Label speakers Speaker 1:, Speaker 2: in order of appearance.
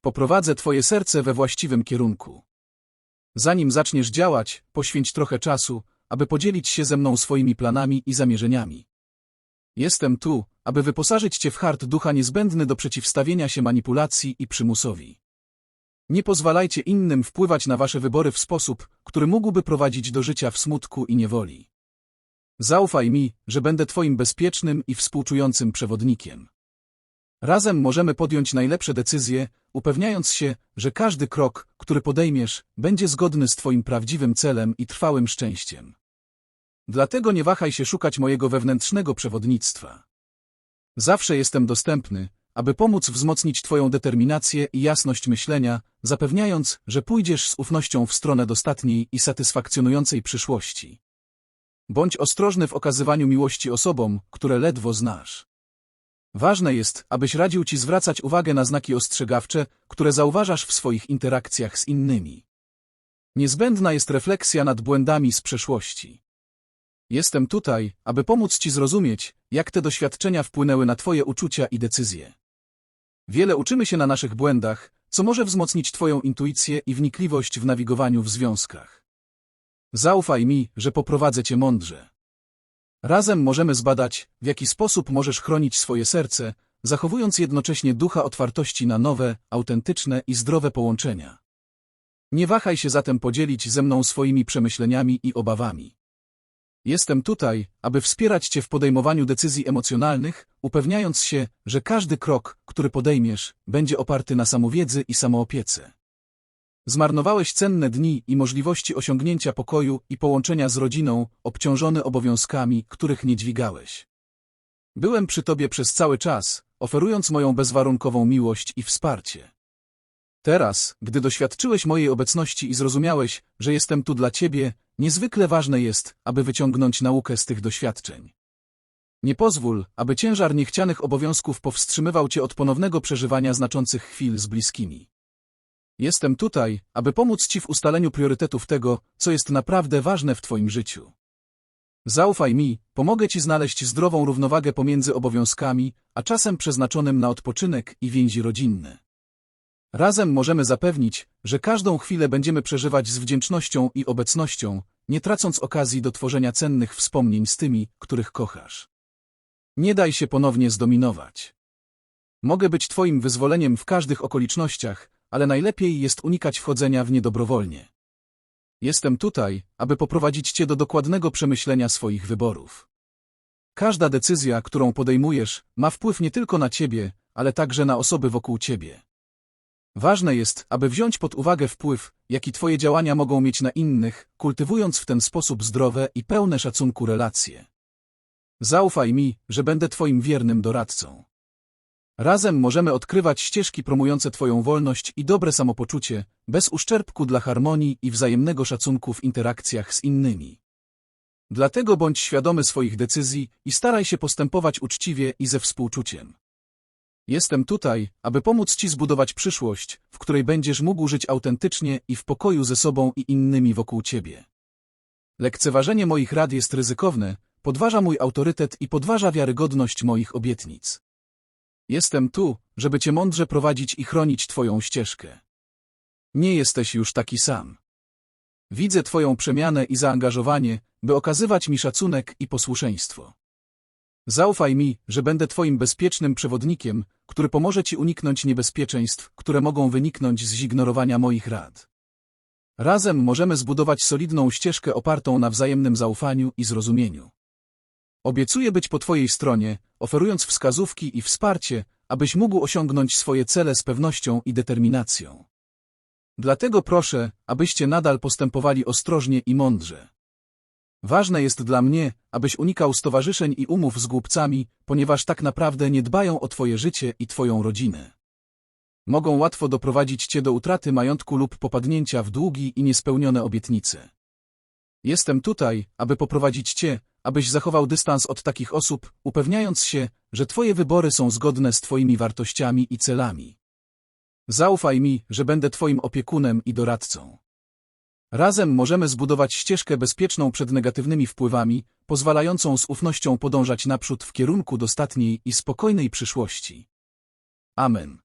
Speaker 1: Poprowadzę twoje serce we właściwym kierunku. Zanim zaczniesz działać, poświęć trochę czasu, aby podzielić się ze mną swoimi planami i zamierzeniami. Jestem tu, aby wyposażyć cię w hart ducha niezbędny do przeciwstawienia się manipulacji i przymusowi. Nie pozwalajcie innym wpływać na wasze wybory w sposób, który mógłby prowadzić do życia w smutku i niewoli. Zaufaj mi, że będę twoim bezpiecznym i współczującym przewodnikiem. Razem możemy podjąć najlepsze decyzje, upewniając się, że każdy krok, który podejmiesz, będzie zgodny z twoim prawdziwym celem i trwałym szczęściem. Dlatego nie wahaj się szukać mojego wewnętrznego przewodnictwa. Zawsze jestem dostępny, aby pomóc wzmocnić Twoją determinację i jasność myślenia, zapewniając, że pójdziesz z ufnością w stronę dostatniej i satysfakcjonującej przyszłości. Bądź ostrożny w okazywaniu miłości osobom, które ledwo znasz. Ważne jest, abyś radził Ci zwracać uwagę na znaki ostrzegawcze, które zauważasz w swoich interakcjach z innymi. Niezbędna jest refleksja nad błędami z przeszłości. Jestem tutaj, aby pomóc Ci zrozumieć, jak te doświadczenia wpłynęły na Twoje uczucia i decyzje. Wiele uczymy się na naszych błędach, co może wzmocnić Twoją intuicję i wnikliwość w nawigowaniu w związkach. Zaufaj mi, że poprowadzę Cię mądrze. Razem możemy zbadać, w jaki sposób możesz chronić swoje serce, zachowując jednocześnie ducha otwartości na nowe, autentyczne i zdrowe połączenia. Nie wahaj się zatem podzielić ze mną swoimi przemyśleniami i obawami. Jestem tutaj, aby wspierać Cię w podejmowaniu decyzji emocjonalnych, upewniając się, że każdy krok, który podejmiesz, będzie oparty na samowiedzy i samoopiece. Zmarnowałeś cenne dni i możliwości osiągnięcia pokoju i połączenia z rodziną, obciążony obowiązkami, których nie dźwigałeś. Byłem przy Tobie przez cały czas, oferując moją bezwarunkową miłość i wsparcie. Teraz, gdy doświadczyłeś mojej obecności i zrozumiałeś, że jestem tu dla Ciebie, niezwykle ważne jest, aby wyciągnąć naukę z tych doświadczeń. Nie pozwól, aby ciężar niechcianych obowiązków powstrzymywał Cię od ponownego przeżywania znaczących chwil z bliskimi. Jestem tutaj, aby pomóc Ci w ustaleniu priorytetów tego, co jest naprawdę ważne w Twoim życiu. Zaufaj mi, pomogę Ci znaleźć zdrową równowagę pomiędzy obowiązkami, a czasem przeznaczonym na odpoczynek i więzi rodzinne. Razem możemy zapewnić, że każdą chwilę będziemy przeżywać z wdzięcznością i obecnością, nie tracąc okazji do tworzenia cennych wspomnień z tymi, których kochasz. Nie daj się ponownie zdominować. Mogę być Twoim wyzwoleniem w każdych okolicznościach, ale najlepiej jest unikać wchodzenia w nie dobrowolnie. Jestem tutaj, aby poprowadzić Cię do dokładnego przemyślenia swoich wyborów. Każda decyzja, którą podejmujesz, ma wpływ nie tylko na Ciebie, ale także na osoby wokół Ciebie. Ważne jest, aby wziąć pod uwagę wpływ, jaki Twoje działania mogą mieć na innych, kultywując w ten sposób zdrowe i pełne szacunku relacje. Zaufaj mi, że będę Twoim wiernym doradcą. Razem możemy odkrywać ścieżki promujące Twoją wolność i dobre samopoczucie, bez uszczerbku dla harmonii i wzajemnego szacunku w interakcjach z innymi. Dlatego bądź świadomy swoich decyzji i staraj się postępować uczciwie i ze współczuciem. Jestem tutaj, aby pomóc Ci zbudować przyszłość, w której będziesz mógł żyć autentycznie i w pokoju ze sobą i innymi wokół Ciebie. Lekceważenie moich rad jest ryzykowne, podważa mój autorytet i podważa wiarygodność moich obietnic. Jestem tu, żeby Cię mądrze prowadzić i chronić Twoją ścieżkę. Nie jesteś już taki sam. Widzę Twoją przemianę i zaangażowanie, by okazywać mi szacunek i posłuszeństwo. Zaufaj mi, że będę Twoim bezpiecznym przewodnikiem, który pomoże Ci uniknąć niebezpieczeństw, które mogą wyniknąć z zignorowania moich rad. Razem możemy zbudować solidną ścieżkę opartą na wzajemnym zaufaniu i zrozumieniu. Obiecuję być po Twojej stronie, oferując wskazówki i wsparcie, abyś mógł osiągnąć swoje cele z pewnością i determinacją. Dlatego proszę, abyście nadal postępowali ostrożnie i mądrze. Ważne jest dla mnie, abyś unikał stowarzyszeń i umów z głupcami, ponieważ tak naprawdę nie dbają o Twoje życie i Twoją rodzinę. Mogą łatwo doprowadzić Cię do utraty majątku lub popadnięcia w długi i niespełnione obietnice. Jestem tutaj, aby poprowadzić Cię, abyś zachował dystans od takich osób, upewniając się, że Twoje wybory są zgodne z Twoimi wartościami i celami. Zaufaj mi, że będę Twoim opiekunem i doradcą. Razem możemy zbudować ścieżkę bezpieczną przed negatywnymi wpływami, pozwalającą z ufnością podążać naprzód w kierunku dostatniej i spokojnej przyszłości. Amen.